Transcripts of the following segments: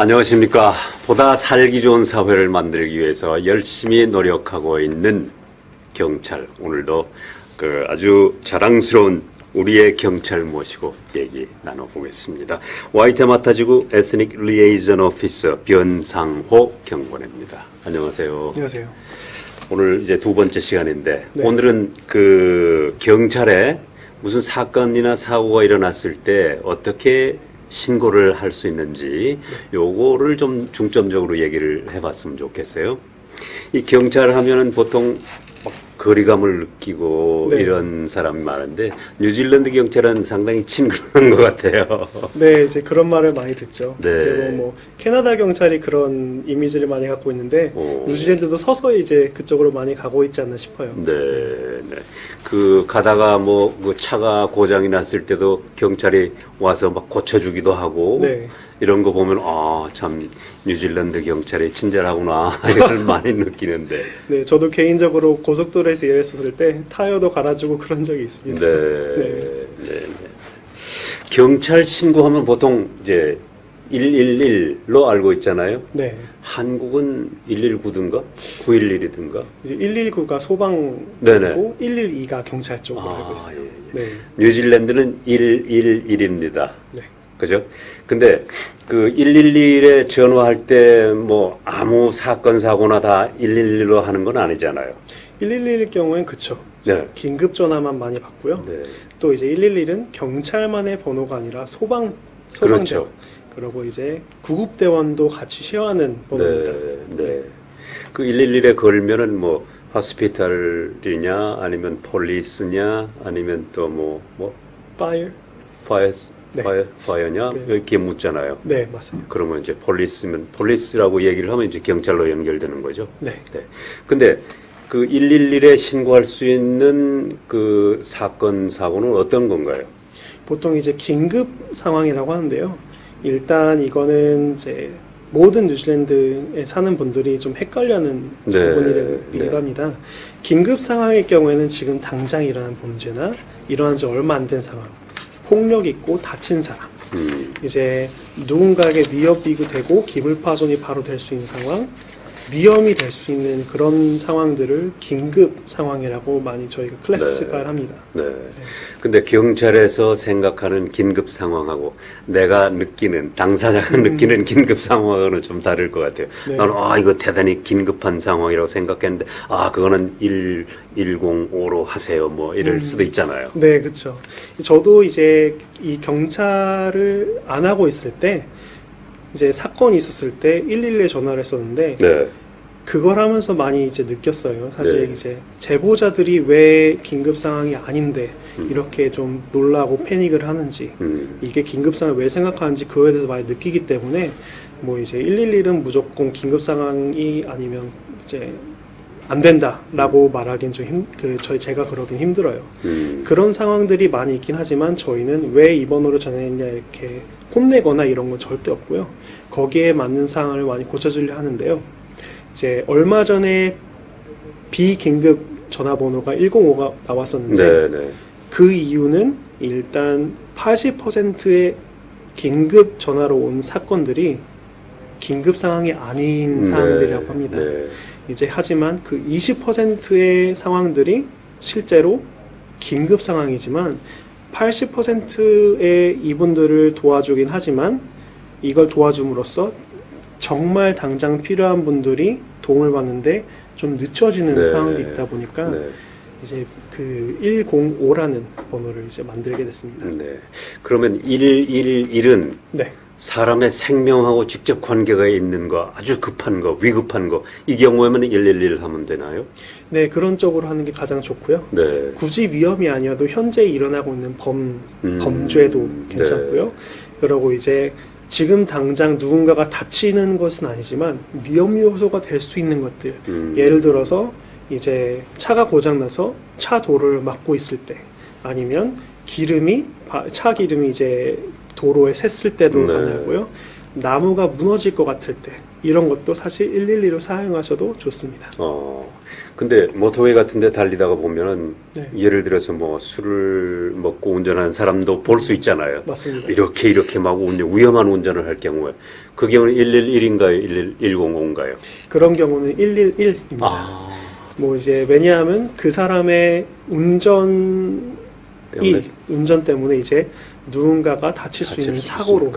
안녕하십니까. 보다 살기 좋은 사회를 만들기 위해서 열심히 노력하고 있는 경찰. 오늘도 그 아주 자랑스러운 우리의 경찰 모시고 얘기 나눠보겠습니다. 와이테마타 지구 에스닉 리에이전 오피서 변상호 경관입니다. 안녕하세요. 안녕하세요. 오늘 이제 두 번째 시간인데 네. 오늘은 그 경찰에 무슨 사건이나 사고가 일어났을 때 어떻게 신고를 할 수 있는지 요거를 좀 중점적으로 얘기를 해봤으면 좋겠어요. 이 경찰 하면은 보통 막 거리감을 느끼고 네. 이런 사람이 많은데 뉴질랜드 경찰은 상당히 친근한 것 같아요. 네, 이제 그런 말을 많이 듣죠. 네. 그리고 뭐 캐나다 경찰이 그런 이미지를 많이 갖고 있는데 오. 뉴질랜드도 서서히 이제 그쪽으로 많이 가고 있지 않나 싶어요. 네, 네. 그 가다가 뭐 그 차가 고장이 났을 때도 경찰이 와서 막 고쳐주기도 하고 네. 이런 거 보면 아 참 뉴질랜드 경찰이 친절하구나 이걸 많이 느끼는데. 네, 저도 개인적으로 고속도로에서 일했었을 때 타이어도 갈아주고 그런 적이 네, 있습니다. 네, 네. 경찰 신고하면 보통 이제 111로 알고 있잖아요. 네. 한국은 119든가 911이든가. 이제 119가 소방이고 네네. 112가 경찰 쪽으로 아, 알고 있어요. 예, 예. 네. 뉴질랜드는 111입니다. 네. 그죠? 근데 그 111에 전화할 때 뭐 아무 사건 사고나 다 111로 하는 건 아니잖아요. 111일 경우엔 그쵸. 네. 긴급 전화만 많이 받고요. 네. 또 이제 111은 경찰만의 번호가 아니라 소방 소방대 그렇죠. 그리고 이제 구급대원도 같이 쉐어하는 번호입니다. 네. 네. 그 111에 걸면은 뭐 호스피탈이냐 아니면 폴리스냐 아니면 또뭐뭐 Fire? 파이어 네. 파이어 파이어냐 네. 이렇게 묻잖아요. 네, 맞아요. 그러면 이제 폴리스면 폴리스라고 얘기를 하면 이제 경찰로 연결되는 거죠. 네. 네. 근데 그 111에 신고할 수 있는 그 사건 사고는 어떤 건가요? 보통 이제 긴급 상황이라고 하는데요. 일단 이거는 이제 모든 뉴질랜드에 사는 분들이 좀 헷갈려하는 네, 부분이기도 네. 합니다. 긴급 상황일 경우에는 지금 당장 일어난 범죄나 일어난 지 얼마 안 된 상황, 폭력 있고 다친 사람, 음, 이제 누군가에게 위협이 되고 기물파손이 바로 될 수 있는 상황, 위험이 될 수 있는 그런 상황들을 긴급 상황이라고 많이 저희가 클래시파이를 합니다. 네. 근데 경찰에서 생각하는 긴급 상황하고 내가 느끼는 당사자가 느끼는 긴급 상황하고는 좀 다를 것 같아요. 네. 나는 아 이거 대단히 긴급한 상황이라고 생각했는데 아 그거는 1 105로 하세요. 뭐 이럴 수도 있잖아요. 네, 그렇죠. 저도 이제 이 경찰을 안 하고 있을 때 이제 사건이 있었을 때 112에 전화를 했었는데 네. 그걸 하면서 많이 이제 느꼈어요. 사실 네. 이제 제보자들이 왜 긴급 상황이 아닌데 이렇게 좀 놀라고 패닉을 하는지 음. 이게 긴급 상황을 왜 생각하는지 그거에 대해서 많이 느끼기 때문에 뭐 이제 111은 무조건 긴급 상황이 아니면 이제 안 된다라고 말하기엔 좀 힘, 그 저희 제가 그러긴 힘들어요. 음. 그런 상황들이 많이 있긴 하지만 저희는 왜 이 번호를 전화했냐 이렇게 혼내거나 이런 건 절대 없고요. 거기에 맞는 상황을 많이 고쳐주려 하는데요. 이제 얼마 전에 비긴급 전화번호가 105가 나왔었는데 네, 네. 그 이유는 일단 80%의 긴급 전화로 온 사건들이 긴급 상황이 아닌 상황들이라고 합니다. 네. 이제 하지만 그 20%의 상황들이 실제로 긴급 상황이지만 80%의 이분들을 도와주긴 하지만 이걸 도와줌으로써 정말 당장 필요한 분들이 도움을 받는데 좀 늦춰지는 네. 상황도 있다 보니까 네. 이제 그 105라는 번호를 이제 만들게 됐습니다. 네. 그러면 111은 네. 사람의 생명하고 직접 관계가 있는 거, 아주 급한 거, 위급한 거, 이 경우에는 111 하면 되나요? 네, 그런 쪽으로 하는 게 가장 좋고요. 네. 굳이 위험이 아니어도 현재 일어나고 있는 범, 음, 범죄도 괜찮고요. 그리고 이제 지금 당장 누군가가 다치는 것은 아니지만 위험 요소가 될 수 있는 것들. 음. 예를 들어서 이제 차가 고장나서 차 도를 막고 있을 때 아니면 기름이, 바- 차 기름이 이제 도로에 샜을 때도 네. 가능하고요. 나무가 무너질 것 같을 때 이런 것도 사실 112로 사용하셔도 좋습니다. 어. 근데 모터웨이 같은 데 달리다가 보면은 네. 예를 들어서 뭐 술을 먹고 운전하는 사람도 볼 수 있잖아요. 맞습니다. 이렇게 이렇게 막 운전, 위험한 운전을 할 경우에 그 경우는 111인가요? 11100인가요? 그런 경우는 111입니다. 아. 뭐 이제 왜냐하면 그 사람의 운전이 때문에 운전 때문에 이제 누군가가 다칠 수 있는 사고로.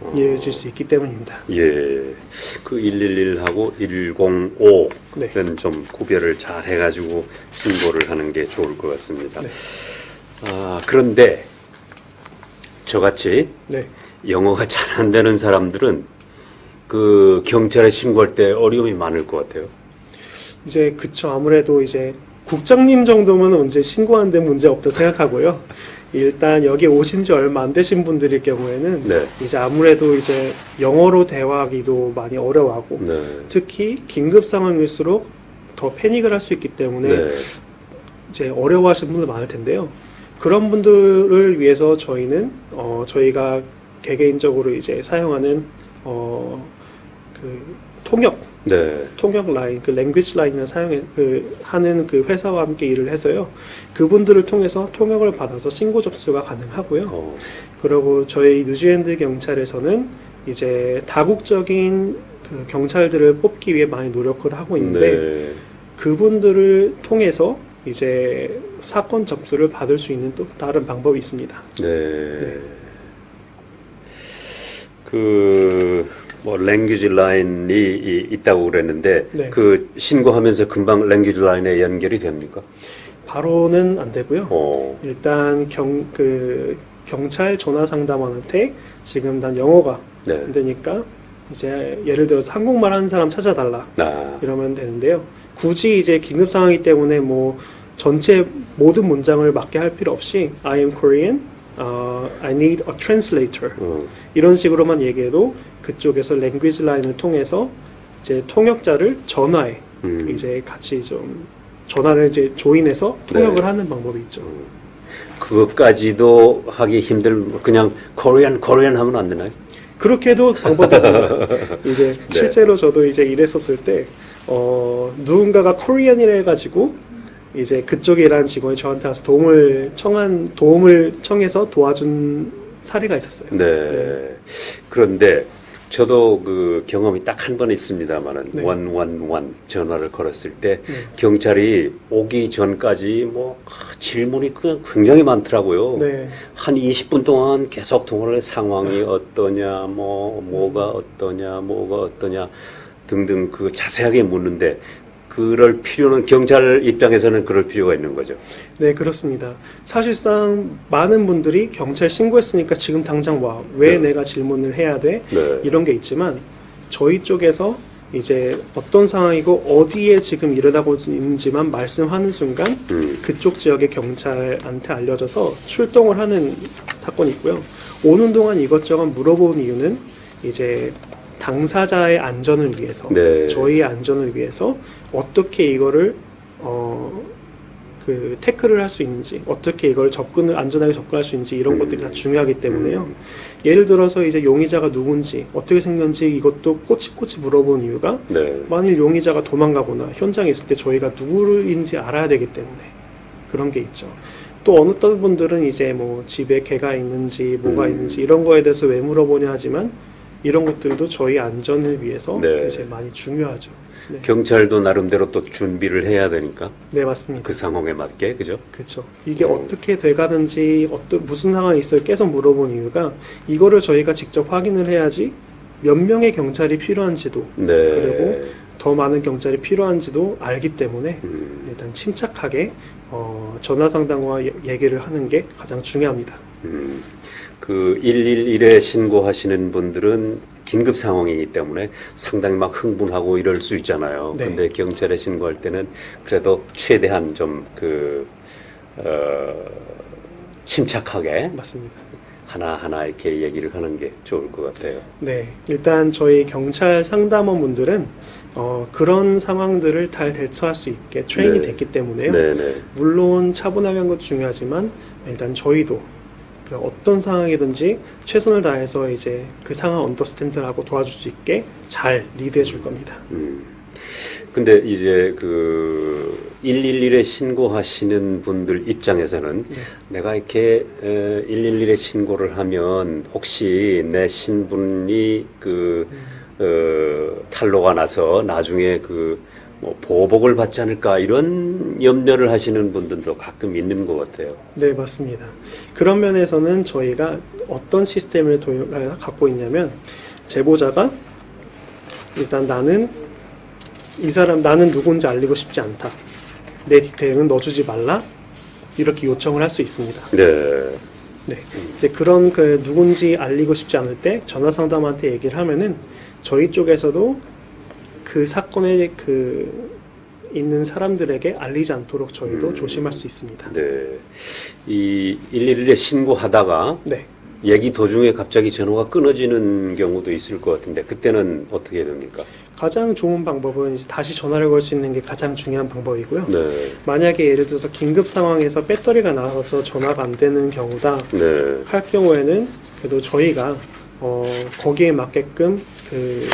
어. 이어질 수 있기 때문입니다. 예. 그 111하고 105는 네. 좀 구별을 잘 해가지고 신고를 하는 게 좋을 것 같습니다. 네. 아, 그런데 저같이 네. 영어가 잘 안 되는 사람들은 그 경찰에 신고할 때 어려움이 많을 것 같아요. 이제 그쵸 아무래도 이제 국장님 정도면 언제 신고하는데 문제 없다 생각하고요. 일단 여기 오신 지 얼마 안 되신 분들일 경우에는 네. 이제 아무래도 이제 영어로 대화하기도 많이 어려워하고 네. 특히 긴급 상황일수록 더 패닉을 할 수 있기 때문에 네. 이제 어려워하시는 분들 많을 텐데요. 그런 분들을 위해서 저희는 어 저희가 개개인적으로 이제 사용하는 어 그 통역 네. 통역 라인, 그 랭귀지 라인을 사용해 그 하는 그 회사와 함께 일을 해서요. 그분들을 통해서 통역을 받아서 신고 접수가 가능하고요. 어, 그리고 저희 뉴질랜드 경찰에서는 이제 다국적인 그 경찰들을 뽑기 위해 많이 노력을 하고 있는데 네. 그분들을 통해서 이제 사건 접수를 받을 수 있는 또 다른 방법이 있습니다. 네. 네. 그, 뭐, 랭귀지 라인이 이- 있다고 그랬는데, 네. 그 신고하면서 금방 랭귀지 라인에 연결이 됩니까? 바로는 안 되고요. 어, 일단 경 그 경찰 전화 상담원한테 지금 난 영어가 네. 안 되니까 이제 예를 들어서 한국말 하는 사람 찾아달라 아, 이러면 되는데요. 굳이 이제 긴급 상황이기 때문에 뭐 전체 모든 문장을 맞게 할 필요 없이 I am Korean, 어, I need a translator 어, 이런 식으로만 얘기해도 그쪽에서 랭귀지 라인을 통해서 이제 통역자를 전화해 음. 이제 같이 좀 전화를 이제 조인해서 통역을 네. 하는 방법이 있죠. 그것까지도 하기 힘들, 그냥 코리안, 코리안 하면 안 되나요? 그렇게 해도 방법이 있습니다. 이제 네. 실제로 저도 이제 일했었을 때, 어, 누군가가 코리안이라 해가지고, 이제 그쪽에 일하는 직원이 저한테 와서 도움을 청한, 도움을 청해서 도와준 사례가 있었어요. 네. 그런데 저도 그 경험이 딱 한 번 있습니다만은 네. 원원원 전화를 걸었을 때 네. 경찰이 오기 전까지 뭐 아, 질문이 그 굉장히 많더라고요. 네. 한 20분 동안 계속 통화를 상황이 어떠냐, 뭐 뭐가 어떠냐, 뭐가 어떠냐 등등 그 자세하게 묻는데 그럴 필요는 경찰 입장에서는 그럴 필요가 있는 거죠. 네, 그렇습니다. 사실상 많은 분들이 경찰 신고했으니까 지금 당장 와. 왜 네. 내가 질문을 해야 돼? 네. 이런 게 있지만 저희 쪽에서 이제 어떤 상황이고 어디에 지금 일어나고 있는지만 말씀하는 순간 음. 그쪽 지역의 경찰한테 알려져서 출동을 하는 사건이 있고요. 오는 동안 이것저것 물어본 이유는 이제 당사자의 안전을 위해서, 네. 저희의 안전을 위해서 어떻게 이거를 어, 그 태클을 할 수 있는지, 어떻게 이걸 접근을 안전하게 접근할 수 있는지 이런 음. 것들이 다 중요하기 때문에요. 음. 예를 들어서 이제 용의자가 누군지, 어떻게 생겼는지 이것도 꼬치꼬치 물어본 이유가 네. 만일 용의자가 도망가거나 현장에 있을 때 저희가 누구인지 알아야 되기 때문에 그런 게 있죠. 또 어느 어떤 분들은 이제 뭐 집에 개가 있는지 뭐가 음. 있는지 이런 거에 대해서 왜 물어보냐 하지만 이런 것들도 저희 안전을 위해서 네. 이제 많이 중요하죠. 네, 경찰도 나름대로 또 준비를 해야 되니까 네 맞습니다. 그 상황에 맞게 그죠? 그렇죠. 이게 음. 어떻게 돼가는지 어떤 무슨 상황이 있어요 계속 물어본 이유가 이거를 저희가 직접 확인을 해야지 몇 명의 경찰이 필요한지도 네. 그리고 더 많은 경찰이 필요한지도 알기 때문에 음, 일단 침착하게 어, 전화 상담과 예- 얘기를 하는 게 가장 중요합니다. 음. 그 111에 신고하시는 분들은 긴급 상황이기 때문에 상당히 막 흥분하고 이럴 수 있잖아요. 네. 근데 경찰에 신고할 때는 그래도 최대한 좀 그, 어, 침착하게 맞습니다. 하나하나 이렇게 얘기를 하는 게 좋을 것 같아요. 네, 일단 저희 경찰 상담원 분들은 어, 그런 상황들을 잘 대처할 수 있게 트레이닝 네. 됐기 때문에요. 네네. 물론 차분하게 한건 중요하지만 일단 저희도 그 어떤 상황이든지 최선을 다해서 이제 그 상황 언더스탠드를 하고 도와줄 수 있게 잘 리드해 줄 겁니다. 음. 근데 이제 그 111에 신고하시는 분들 입장에서는 네. 내가 이렇게 에, 111에 신고를 하면 혹시 내 신분이 그 어, 탄로가 나서 나중에 그 뭐 보복을 받지 않을까 이런 염려를 하시는 분들도 가끔 있는 것 같아요. 네, 맞습니다. 그런 면에서는 저희가 어떤 시스템을 도입, 아, 갖고 있냐면, 제보자가 일단 나는 이 사람, 나는 누군지 알리고 싶지 않다. 내 디테일은 넣어주지 말라. 이렇게 요청을 할 수 있습니다. 네. 네. 이제 그런 그 누군지 알리고 싶지 않을 때 전화 상담한테 얘기를 하면은 저희 쪽에서도 그 사건에 그 있는 사람들에게 알리지 않도록 저희도 음. 조심할 수 있습니다. 네. 이 111에 신고하다가 네. 얘기 도중에 갑자기 전화가 끊어지는 경우도 있을 것 같은데 그때는 어떻게 됩니까? 가장 좋은 방법은 이제 다시 전화를 걸 수 있는 게 가장 중요한 방법이고요. 네. 만약에 예를 들어서 긴급 상황에서 배터리가 나가서 전화가 안 되는 경우다 네. 할 경우에는 그래도 저희가 어, 거기에 맞게끔 그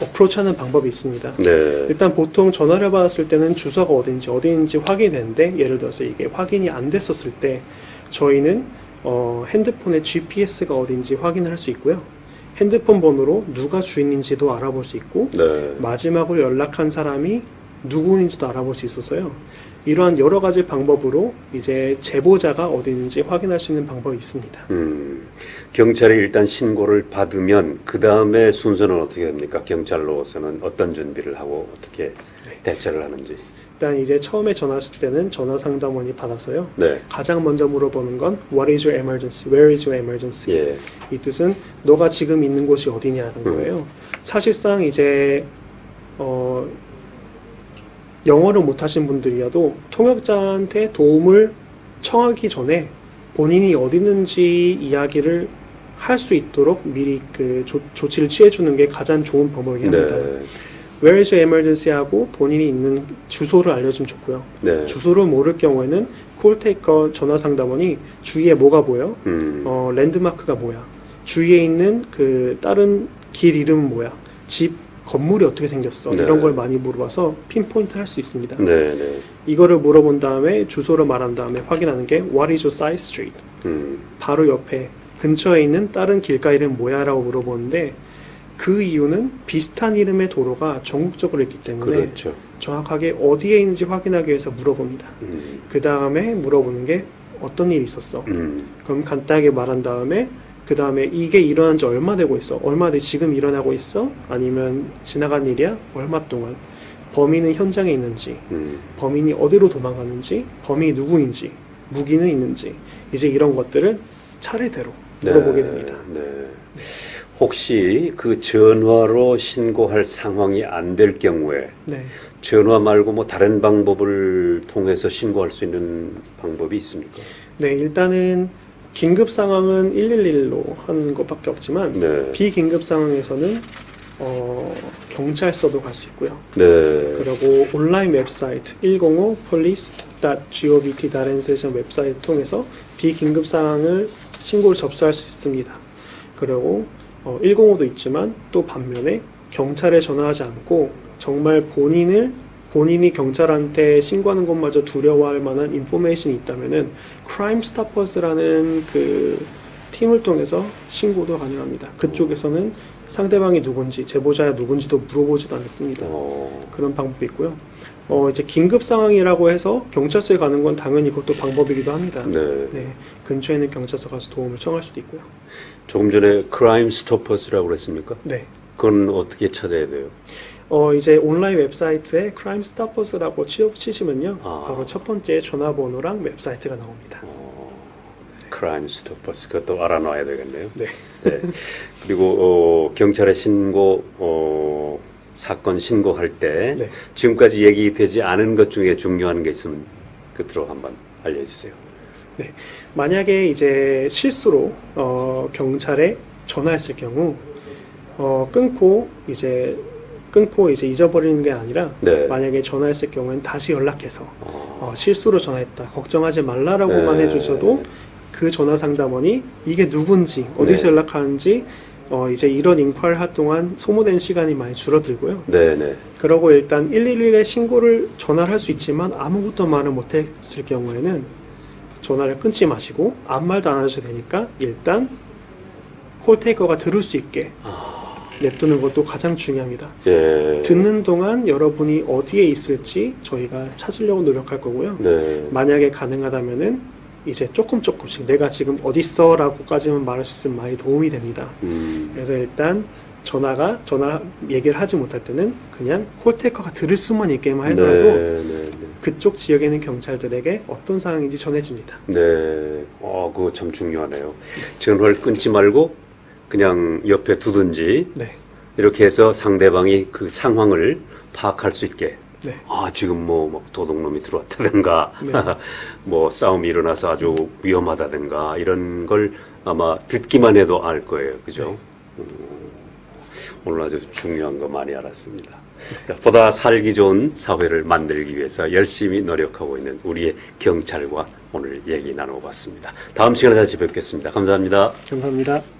어프로치하는 방법이 있습니다. 네. 일단 보통 전화를 받았을 때는 주소가 어딘지 어디인지 확인이 되는데 예를 들어서 이게 확인이 안 됐었을 때 저희는 어, 핸드폰의 GPS가 어딘지 확인을 할 수 있고요. 핸드폰 번호로 누가 주인인지도 알아볼 수 있고 네. 마지막으로 연락한 사람이 누구인지도 알아볼 수 있어서요. 이러한 여러 가지 방법으로 이제 제보자가 어디 있는지 확인할 수 있는 방법이 있습니다. 음, 경찰에 일단 신고를 받으면 그 다음에 순서는 어떻게 됩니까? 경찰로서는 어떤 준비를 하고 어떻게 네. 대처를 하는지. 일단 이제 처음에 전화했을 때는 전화 상담원이 받아서요. 네. 가장 먼저 물어보는 건 What is your emergency? Where is your emergency? 예. 이 뜻은 너가 지금 있는 곳이 어디냐는 음. 거예요. 사실상 이제 어 영어를 못하신 분들이라도 통역자한테 도움을 청하기 전에 본인이 어디 있는지 이야기를 할 수 있도록 미리 그 조, 조치를 취해주는 게 가장 좋은 방법이긴 합니다. 네. Where is your emergency 하고 본인이 있는 주소를 알려주면 좋고요. 네. 주소를 모를 경우에는 콜테이커 전화 상담원이 주위에 뭐가 보여? 음. 어, 랜드마크가 뭐야? 주위에 있는 그 다른 길 이름은 뭐야? 집 건물이 어떻게 생겼어? 네. 이런 걸 많이 물어봐서 핀포인트 할 수 있습니다. 네. 네. 이거를 물어본 다음에 주소를 말한 다음에 확인하는 게 What is your side street? 음. 바로 옆에 근처에 있는 다른 길가 이름 뭐야라고 물어보는데 그 이유는 비슷한 이름의 도로가 전국적으로 있기 때문에 그렇죠. 정확하게 어디에 있는지 확인하기 위해서 물어봅니다. 음. 그 다음에 물어보는 게 어떤 일이 있었어? 음. 그럼 간단하게 말한 다음에 그 다음에 이게 일어난 지 얼마 되고 있어? 얼마 돼 지금 일어나고 있어? 아니면 지나간 일이야? 얼마 동안? 범인은 현장에 있는지, 음. 범인이 어디로 도망가는지, 범인이 누구인지, 무기는 있는지, 이제 이런 것들을 차례대로 물어보게 됩니다. 네. 혹시 그 전화로 신고할 상황이 안 될 경우에 네. 전화 말고 뭐 다른 방법을 통해서 신고할 수 있는 방법이 있습니까? 네, 일단은 긴급 상황은 111로 하는 것밖에 없지만 네. 비긴급 상황에서는 어, 경찰서도 갈 수 있고요. 네. 그리고 온라인 웹사이트 105 police.govt.nz 웹사이트 통해서 비긴급 상황을 신고를 접수할 수 있습니다. 그리고 어, 105도 있지만 또 반면에 경찰에 전화하지 않고 정말 본인을 본인이 경찰한테 신고하는 것마저 두려워할 만한 인포메이션이 있다면은 크라임 스타퍼스라는 그 팀을 통해서 신고도 가능합니다. 그쪽에서는 상대방이 누군지 제보자가 누군지도 물어보지도 않습니다. 어, 그런 방법이 있고요. 어, 이제 긴급 상황이라고 해서 경찰서에 가는 건 당연히 그것도 방법이기도 합니다. 네. 네, 근처에 있는 경찰서 가서 도움을 청할 수도 있고요. 조금 전에 크라임 스토퍼스라고 그랬습니까? 네. 그건 어떻게 찾아야 돼요? 어, 이제 온라인 웹사이트에 크라임 스타퍼스라고 취업 치시면요. 아. 바로 첫 번째 전화번호랑 웹사이트가 나옵니다. 어, 크라임 스토퍼스 그것도 알아놔야 되겠네요. 네. 네. 그리고 어, 경찰에 신고 어, 사건 신고할 때 네. 지금까지 얘기되지 않은 것 중에 중요한 게 있으면 끝으로 한번 알려주세요. 만약에 이제 실수로 어, 경찰에 전화했을 경우 어, 끊고 이제 끊고 이제 잊어버리는 게 아니라 네. 만약에 전화했을 경우에는 다시 연락해서 어, 어, 실수로 전화했다 걱정하지 말라라고만 네. 해주셔도 그 전화 상담원이 이게 누군지 어디서 네. 연락하는지 어, 이제 이런 인파를 할 동안 소모된 시간이 많이 줄어들고요. 네네. 그러고 일단 111에 신고를 전화를 할 수 있지만 아무것도 말을 못했을 경우에는 전화를 끊지 마시고 아무 말도 안 하셔도 되니까 일단 콜테이커가 들을 수 있게 냅두는 것도 가장 중요합니다. 예. 듣는 동안 여러분이 어디에 있을지 저희가 찾으려고 노력할 거고요. 네. 만약에 가능하다면은 이제 조금 조금씩 내가 지금 어디 있어라고까지만 말할 수 있으면 많이 도움이 됩니다. 음. 그래서 일단 전화가 전화 얘기를 하지 못할 때는 그냥 콜테이커가 들을 수만 있게만 하더라도 네, 네, 네. 그쪽 지역에 있는 경찰들에게 어떤 상황인지 전해집니다. 네. 어, 그거 참 중요하네요. 전화를 끊지 말고 그냥 옆에 두든지 네, 이렇게 해서 상대방이 그 상황을 파악할 수 있게. 네, 아, 지금 뭐, 뭐 도둑놈이 들어왔다든가, 네. 뭐 싸움이 일어나서 아주 위험하다든가, 이런 걸 아마 듣기만 해도 알 거예요. 그죠? 음, 오늘 아주 중요한 거 많이 알았습니다. 자, 보다 살기 좋은 사회를 만들기 위해서 열심히 노력하고 있는 우리의 경찰과 오늘 얘기 나눠봤습니다. 다음 시간에 다시 뵙겠습니다. 감사합니다. 감사합니다.